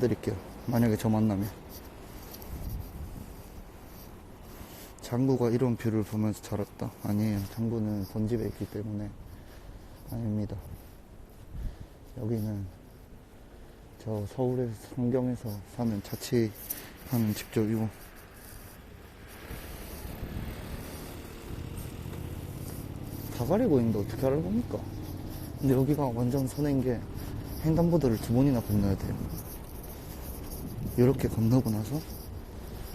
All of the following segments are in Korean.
드릴게요. 만약에 저 만나면. 장구가 이런 뷰를 보면서 자랐다. 아니에요. 장구는 본집에 있기 때문에 아닙니다. 여기는 저 서울의 성경에서 사는 자취하는 집적이고 다 가리고 있는데 어떻게 알고 봅니까? 근데 여기가 완전 선행 게 횡단보도를 두 번이나 건너야 돼요. 이렇게 건너고 나서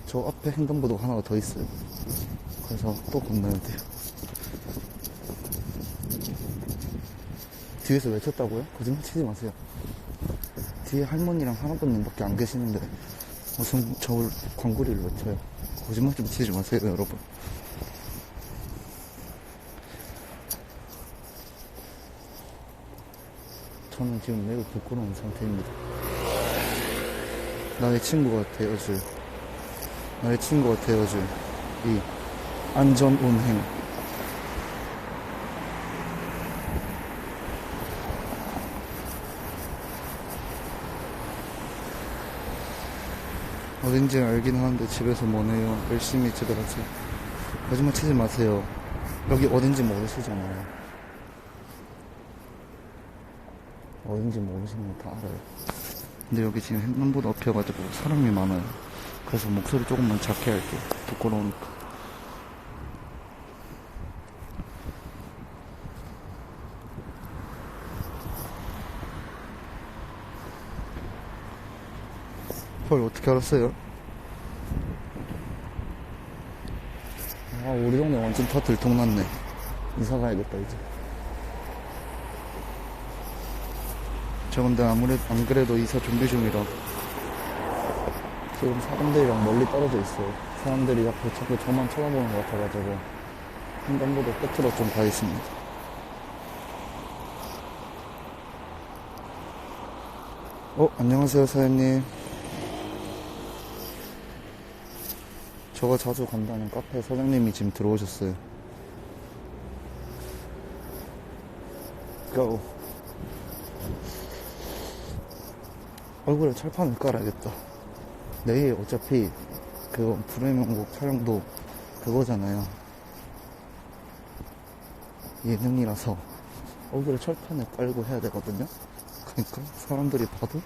저 앞에 횡단보도가 하나가 더 있어요. 그래서 또 건너야 돼요. 뒤에서 외쳤다고요? 거짓말 치지 마세요. 뒤에 할머니랑 할아버님밖에 안 계시는데 무슨 저를 광고리를 외쳐요. 거짓말 좀 치지 마세요, 여러분. 저는 지금 매우 부끄러운 상태입니다. 나의 친구가 되어줄, 나의 친구가 되어줄 이 안전 운행. 어딘지 알긴 하는데 집에서 뭐네요. 열심히 집에 가세요. 거짓말 치지 마세요. 여기 어딘지 모르시잖아요. 어딘지 모르시는 거다 알아요. 근데 여기 지금 횡단보도 앞이어가지고 사람이 많아요. 그래서 목소리 조금만 작게 할게요. 부끄러우니까. 헐, 어떻게 알았어요? 아, 우리 동네 완전 다 들통났네. 이사 가야겠다, 이제. 저 근데 아무래도 안 그래도 이사 준비 중이라 지금 사람들이랑 멀리 떨어져 있어요. 사람들이 자꾸 자꾸 저만 쳐다보는 것 같아가지고 횡단보도 끝으로 좀 가 있습니다. 어 안녕하세요 사장님. 저가 자주 간다는 카페 사장님이 지금 들어오셨어요. 고. 얼굴에 철판을 깔아야겠다. 내일 어차피 그 불의 명곡 촬영도 그거잖아요. 예능이라서 얼굴에 철판을 깔고 해야 되거든요. 그러니까 사람들이 봐도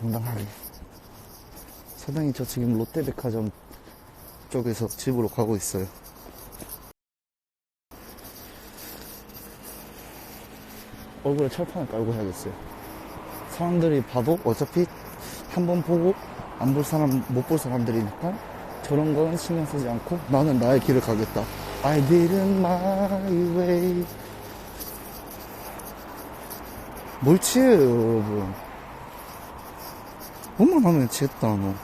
당당하게. 사장님 저 지금 롯데백화점 쪽에서 집으로 가고 있어요. 얼굴에 철판을 깔고 해야겠어요. 사람들이 봐도 어차피 한 번 보고 안 볼 사람, 못 볼 사람들이니까 저런 거는 신경 쓰지 않고 나는 나의 길을 가겠다. I did it my way. 뭘 취해요, 여러분. 뭐만 하면 취했다, 너.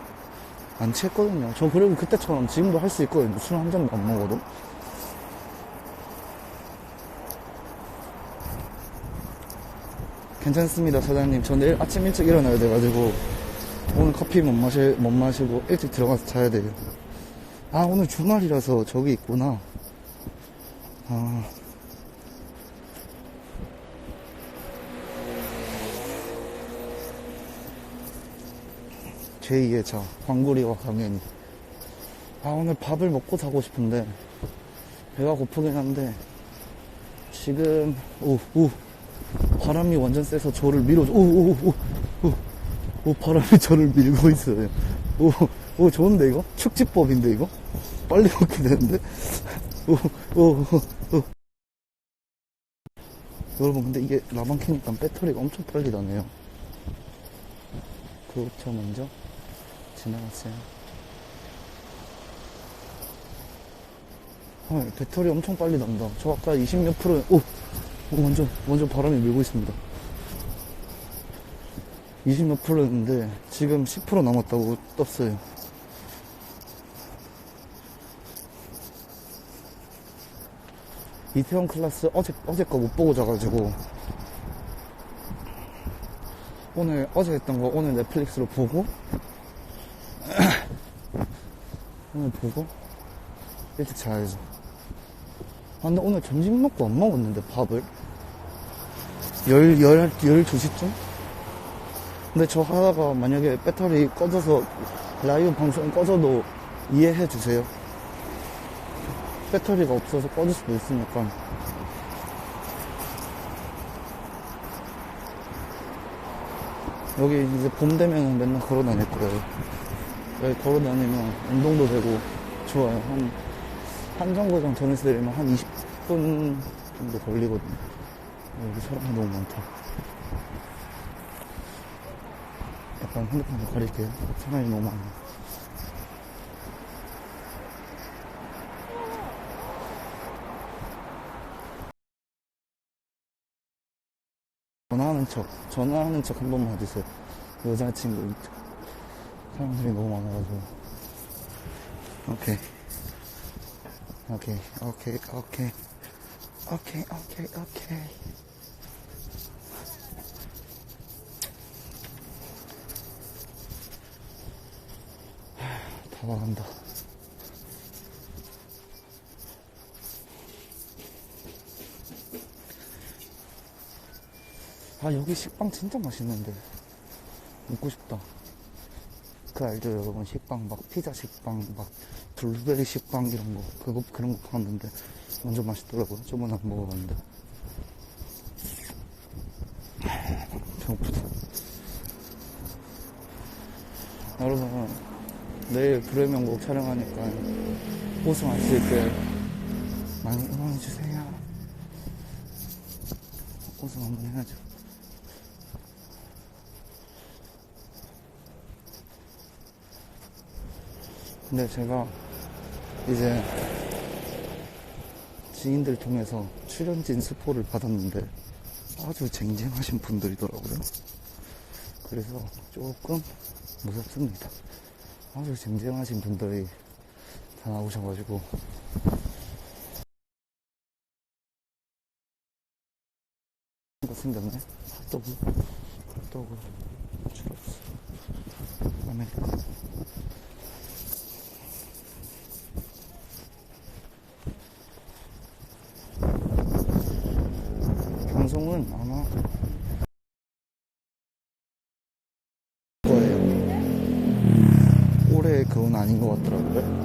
안 취했거든요. 저 그리고 그때처럼 지금도 할 수 있거든요. 술 한 잔도 안 먹어도. 괜찮습니다, 사장님. 저 내일 아침 일찍 일어나야 돼가지고, 오늘 커피 못 마시, 못 마시고, 일찍 들어가서 자야 돼요. 아, 오늘 주말이라서 저기 있구나. 아. 제2의 자, 광구리와 강연이. 아, 오늘 밥을 먹고 자고 싶은데, 배가 고프긴 한데, 지금, 오, 오, 바람이 완전 세서 저를 밀어줘. 오, 오, 오, 오, 오, 오, 바람이 저를 밀고 있어요. 오, 오, 좋은데, 이거? 축지법인데, 이거? 빨리 먹게 되는데? 오, 오, 오, 오. 여러분, 근데 이게 라방 켜니까 배터리가 엄청 빨리 나네요. 그부터 먼저 지나갔어요. 헐, 배터리 엄청 빨리 난다. 저 아까 20몇 프로, 오! 오, 완전, 완전 바람이 밀고 있습니다. 20몇 프로였는데, 지금 10% 남았다고 떴어요. 이태원 클래스 어제, 어제 거 못 보고 자가지고, 오늘, 어제 했던 거 오늘 넷플릭스로 보고, 오늘 보고, 일찍 자야죠. 아, 근데 오늘 점심 먹고 안 먹었는데, 밥을. 열, 열, 열 2시쯤? 근데 저 하다가 만약에 배터리 꺼져서 라이브 방송 꺼져도 이해해 주세요. 배터리가 없어서 꺼질 수도 있으니까. 여기 이제 봄 되면 맨날 걸어 다닐 거예요. 여기 걸어 다니면 운동도 되고 좋아요. 한, 한정거장 전에서 내리면 한 20분 정도 걸리거든요. 여기 사람이 너무 많다. 약간 핸드폰 좀 가릴게요. 사람이 너무 많아. 전화하는 척, 전화하는 척 한 번만 해주세요. 여자친구, 사람들이 너무 많아가지고. 오케이. 오케이, 오케이, 오케이. 오케이, 오케이, 오케이. 다 나간다. 아, 여기 식빵 진짜 맛있는데. 먹고 싶다. 그 알죠, 여러분? 식빵, 막 피자 식빵, 막 블루베리 식빵 이런 거. 그거, 그런 거 봤는데 완전 맛있더라고요. 저번에 먹어봤는데. 배고프다. 여러분, 내일 불의 명곡 촬영하니까 우승할 수 있게 많이 응원해주세요. 우승 한번 해야죠. 근데 제가 이제 지인들 통해서 출연진 스포를 받았는데 아주 쟁쟁하신 분들이더라고요. 그래서 조금 무섭습니다. 아주 쟁쟁하신 분들이 다 나오셔가지고 거 생겼네. 핫도그, 핫도그, 추러스, 아메리카노. 방송은 아마 거예요. 올해 같더라고요.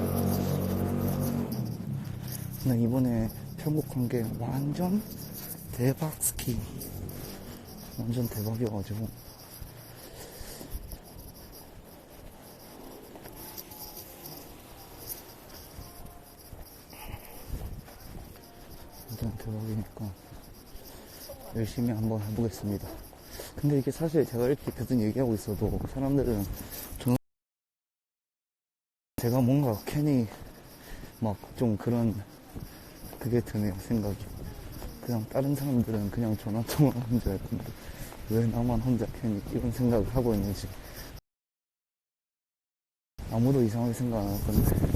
근데 이번에 편곡한 게 완전 대박 스키. 완전 대박이어가지고. 완전 대박이니까. 열심히 한번 해보겠습니다. 근데 이게 사실 제가 이렇게 계속 얘기하고 있어도 사람들은 제가 뭔가 괜히 막 좀 그런 그게 드네요 생각이 그냥 다른 사람들은 그냥 전화 통화하는 줄알 건데 왜 나만 혼자 괜히 이런 생각을 하고 있는지 아무도 이상하게 생각 안 할 건데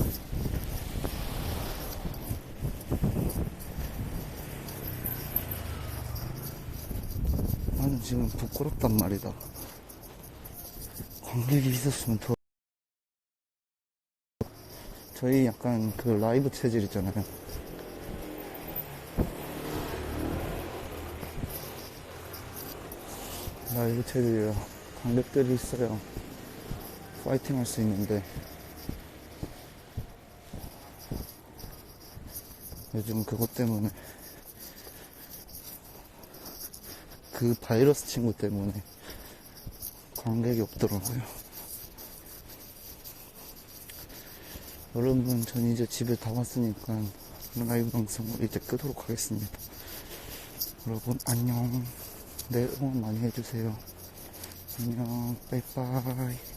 나는 지금 부끄럽단 말이다. 관객이 있었으면 더. 저희 약간 그 라이브 체질 있잖아요. 라이브 체질이라 관객들이 있어야 파이팅 할 수 있는데 요즘 그것 때문에 그 바이러스 친구 때문에 관객이 없더라고요. 여러분, 전 이제 집에 다 왔으니까 라이브 방송을 이제 끄도록 하겠습니다. 여러분, 안녕. 내일 응원 많이 해주세요. 안녕. 빠이빠이.